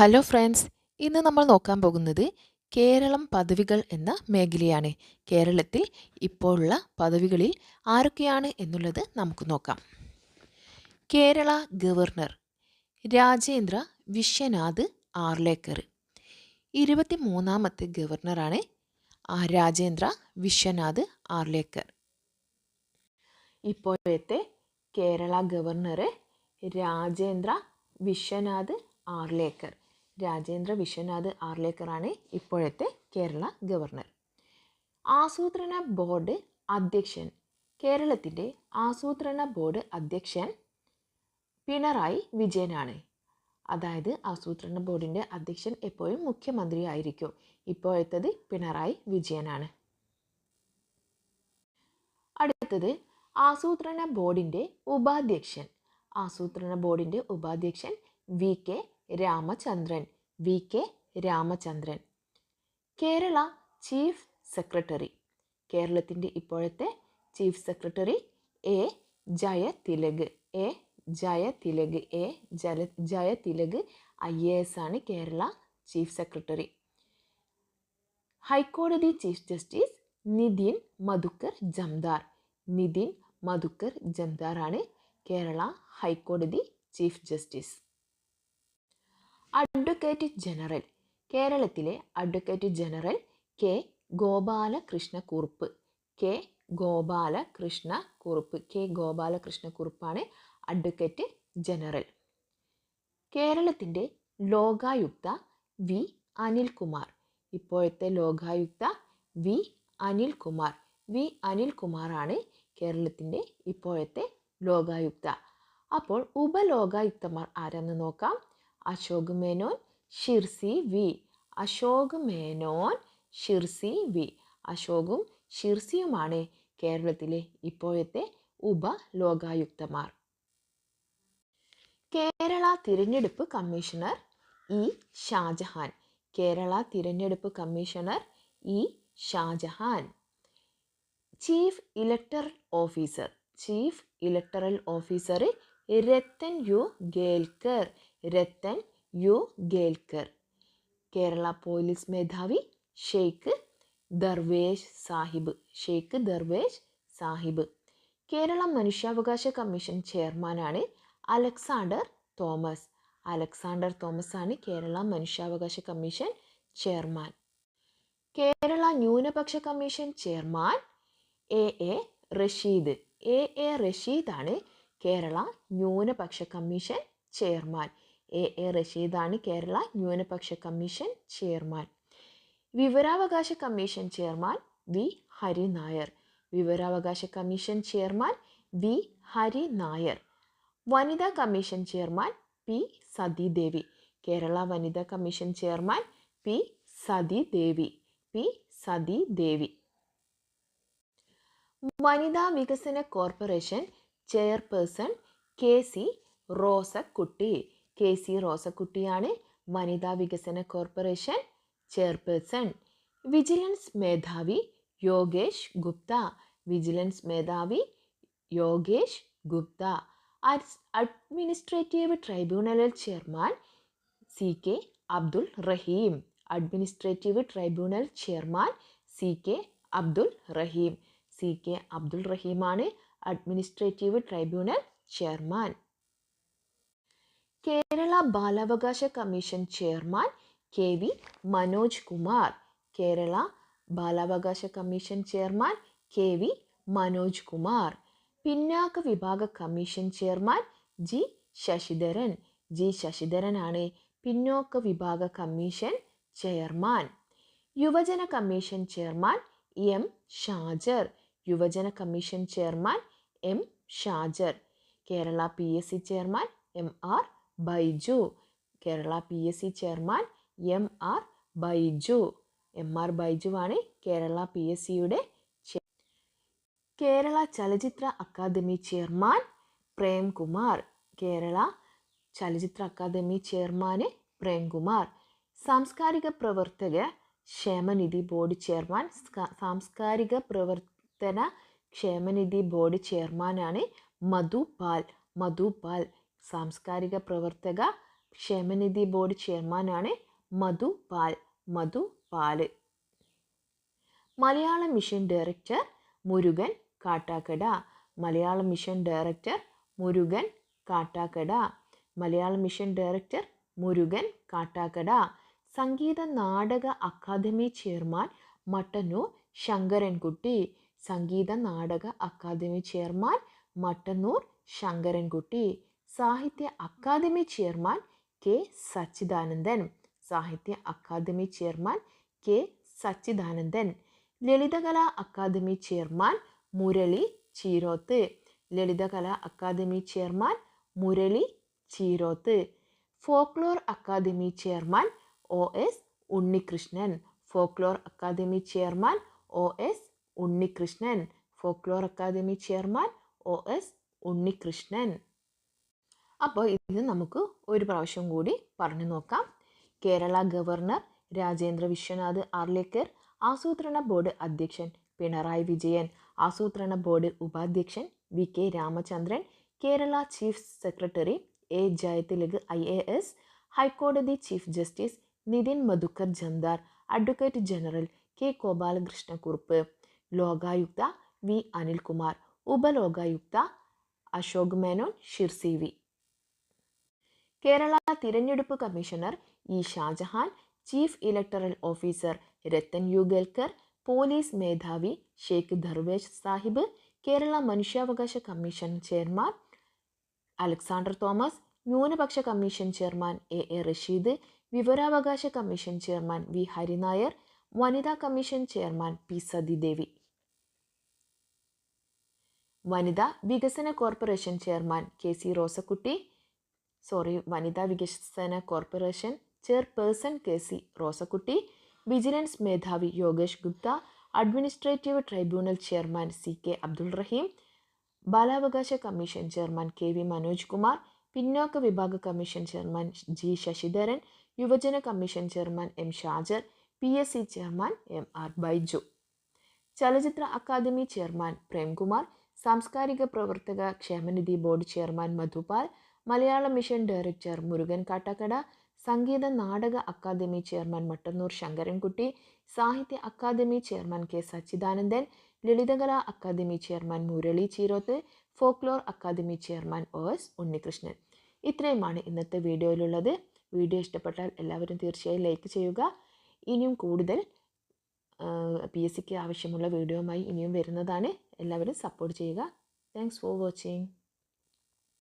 Hello friends ഇന്ന് നമ്മൾ നോക്കാൻ പോകുന്നത് കേരളം പദവികൾ എന്ന മേഖലയാണ്. കേരളത്തിൽ ഇപ്പോഴുള്ള പദവികളിൽ ആരൊക്കെയാണ് എന്നുള്ളത് നമുക്ക് നോക്കാം. കേരള ഗവർണർ രാജേന്ദ്ര വിശ്വനാഥ് ആർലേക്കർ. ഇരുപത്തി മൂന്നാമത്തെ ഗവർണറാണ് രാജേന്ദ്ര വിശ്വനാഥ് ആർലേക്കർ. ഇപ്പോഴത്തെ കേരള ഗവർണർ രാജേന്ദ്ര വിശ്വനാഥ് ആർലേക്കർ. രാജേന്ദ്ര വിശ്വനാഥ് ആർലേക്കറാണ് ഇപ്പോഴത്തെ കേരള ഗവർണർ. ആസൂത്രണ ബോർഡ് അധ്യക്ഷൻ. കേരളത്തിന്റെ ആസൂത്രണ ബോർഡ് അധ്യക്ഷൻ പിണറായി വിജയനാണ്. അതായത് ആസൂത്രണ ബോർഡിന്റെ അധ്യക്ഷൻ എപ്പോഴും മുഖ്യമന്ത്രി ആയിരിക്കും. ഇപ്പോഴത്തത് പിണറായി വിജയനാണ്. അടുത്തത് ആസൂത്രണ ബോർഡിന്റെ ഉപാധ്യക്ഷൻ. ആസൂത്രണ ബോർഡിന്റെ ഉപാധ്യക്ഷൻ V K Ramachandran V. K. Ramachandran. Kerala chief secretary. കേരളത്തിന്റെ ഇപ്പോഴത്തെ chief secretary A. Jayathilak. A. Jayathilak. A. ജല ജയതിലക് ഐ. എ. എസ്. ആണ് കേരള ചീഫ് സെക്രട്ടറി. ഹൈക്കോടതി ചീഫ് ജസ്റ്റിസ് നിതിൻ മധുക്കർ ജംദാർ. നിതിൻ മധുക്കർ ജംദാർ ആണ് കേരള ഹൈക്കോടതി ചീഫ് ജസ്റ്റിസ്. അഡ്വക്കേറ്റ് ജനറൽ കേരളത്തിലെ advocate general K Gopalakrishna Kurup K Gopalakrishna Kurup K Gopalakrishna കുറുപ്പാണ് advocate general. കേരളത്തിന്റെ Lokayukta V Anilkumar ഇപ്പോഴത്തെ Lokayukta V Anilkumar V അനിൽകുമാറാണ് കേരളത്തിന്റെ ഇപ്പോഴത്തെ ലോകായുക്ത. അപ്പോൾ ഉപലോകായുക്തമാർ ആരെന്ന് നോക്കാം. അശോക് മേനോൻ ഷിർസി വി. അശോക് മേനോൻ ഷിർസി വി. അശോകും ഷിർസിയുമാണ് കേരളത്തിലെ ഇപ്പോഴത്തെ ഉപലോകായുക്തമാർ. കേരള തിരഞ്ഞെടുപ്പ് കമ്മീഷണർ ഇ. ഷാജഹാൻ. കേരള തിരഞ്ഞെടുപ്പ് commissioner E. Shajahan. Chief electoral officer. Chief electoral officer Rathan U Kelkar Rathan U Kelkar. Kerala police മേധാവി ഷെയ്ഖ് ദർവേഷ് സാഹിബ് ഷെയ്ഖ് ദർവേഷ് സാഹിബ്. കേരള മനുഷ്യാവകാശ കമ്മീഷൻ ചെയർമാനാണ് അലക്സാണ്ടർ തോമസ്. അലക്സാണ്ടർ തോമസ് ആണ് കേരള മനുഷ്യാവകാശ കമ്മീഷൻ ചെയർമാൻ. കേരള ന്യൂനപക്ഷ commission chairman A A Rasheed. A A റഷീദാണ് Kerala ന്യൂനപക്ഷ commission chairman. A. A. റഷീദാണ് കേരള ന്യൂനപക്ഷ commission chairman. വിവരാവകാശ commission chairman V. Hari Nair. വിവരാവകാശ commission chairman V. Hari Nair. വനിതാ commission chairman P. Sathidevi Kerala വനിതാ commission chairman P. Sathidevi P. Sathidevi വനിതാ വികസന corporation chairperson K C Rosakutty. K C റോസക്കുട്ടിയാണ് വനിതാ വികസന കോർപ്പറേഷൻ ചെയർപേഴ്സൺ. വിജിലൻസ് മേധാവി Yogesh Gupta. Vigilance മേധാവി Yogesh Gupta. Administrative tribunal chairman C K Abdul Rahim. Administrative tribunal chairman C K Abdul Rahim. C K Abdul റഹീമാണ് administrative tribunal chairman. Kerala ബാലാവകാശ commission chairman K V Manoj Kumar. Kerala ബാലാവകാശ commission chairman K V Manoj Kumar. പിന്നാക്ക വിഭാഗ commission chairman G Sasidharan. G ശശിധരനാണ് പിന്നോക്ക വിഭാഗ commission chairman. യുവജന commission chairman M Shajar. യുവജന commission chairman M Shajar. Kerala P S C chairman M R Baiju. Kerala P S C chairman M R Baiju. M R Baiju ആണ് Kerala P S സിയുടെ കേരള ചലച്ചിത്ര academy chairman Premkumar. Kerala ചലച്ചിത്ര academy ചെയർമാന് Premkumar. സാംസ്കാരിക പ്രവർത്തക ക്ഷേമനിധി board chairman സാംസ്കാരിക പ്രവർത്തന ക്ഷേമനിധി ബോർഡ് ചെയർമാനാണ് മധു പാൽ. മധു പാൽ സാംസ്കാരിക പ്രവർത്തക ക്ഷേമനിധി ബോർഡ് ചെയർമാനാണ് Madhu Pal. Madhu Pal. Malayalam mission director Murukan Kattakada. Malayalam mission director Murukan Kattakada. Malayalam mission director Murukan Kattakada. Sangeetha Nataka academy chairman Mattannur Sankarankutty. Sangeetha Nataka academy chairman Mattannur Sankarankutty സാഹിത്യ academy chairman K Sachidanandan Sahitya academy chairman K Sachidanandan Lalithakala academy chairman Murali Cheeroth Lalithakala academy chairman Murali Cheeroth folklore academy chairman O S Unnikrishnan folklore academy chairman O S Unnikrishnan folklore academy chairman O S Unnikrishnan. അപ്പോൾ ഇത് നമുക്ക് ഒരു പ്രാവശ്യം കൂടി പറഞ്ഞു നോക്കാം. Kerala governor Rajendra Vishwanath Arlekar ആസൂത്രണ board അധ്യക്ഷൻ പിണറായി വിജയൻ ആസൂത്രണ ബോർഡ് ഉപാധ്യക്ഷൻ V K Ramachandran Kerala chief secretary A Jayathilak I A S ഹൈക്കോടതി chief justice Nitin Madhukar Jamdar advocate general K Gopalakrishna Kurup Lokayukta V Anilkumar Upalokayukta Ashok Menon Shircy V. Kerala തിരഞ്ഞെടുപ്പ് commissioner E Shajahan chief electoral officer Rathan Ugalkar police മേധാവി ഷെയ്ഖ് ദർവേഷ് സാഹിബ് കേരള മനുഷ്യാവകാശ commission chairman Alexander Thomas ന്യൂനപക്ഷ commission chairman A A Rasheed വിവരാവകാശ commission chairman V Hari Nair വനിതാ commission chairman P Sathidevi. വനിതാ വികസന corporation chairman K C Rosakutty sorry വനിതാ വികസന corporation chairperson K C Rosakutty vigilance മേധാവി Yogesh Gupta administrative tribunal chairman C K Abdul Rahim ബാലാവകാശ commission chairman K V Manoj Kumar പിന്നോക്ക വിഭാഗ commission chairman G Sasidharan യുവജന commission chairman M Shajar P S C chairman M R Baiju. Chalachitra academy chairman Premkumar സാംസ്കാരിക പ്രവർത്തക ക്ഷേമനിധി board chairman Madhupal Malayalam mission director Murukan Kattakada Sangeetha Nataka academy chairman Mattannur Sankarankutty Sahitya academy chairman K Sachidanandan Lalithakala academy chairman Murali Cheeroth folklore academy chairman O S Unnikrishnan. ഇത്രയുമാണ് ഇന്നത്തെ വീഡിയോയിലുള്ളത്. Video ഇഷ്ടപ്പെട്ടാൽ എല്ലാവരും തീർച്ചയായും like ചെയ്യുക. ഇനിയും കൂടുതൽ P S സിക്ക് ആവശ്യമുള്ള വീഡിയോയുമായി ഇനിയും വരുന്നതാണ്. എല്ലാവരും സപ്പോർട്ട് ചെയ്യുക. Thanks for watching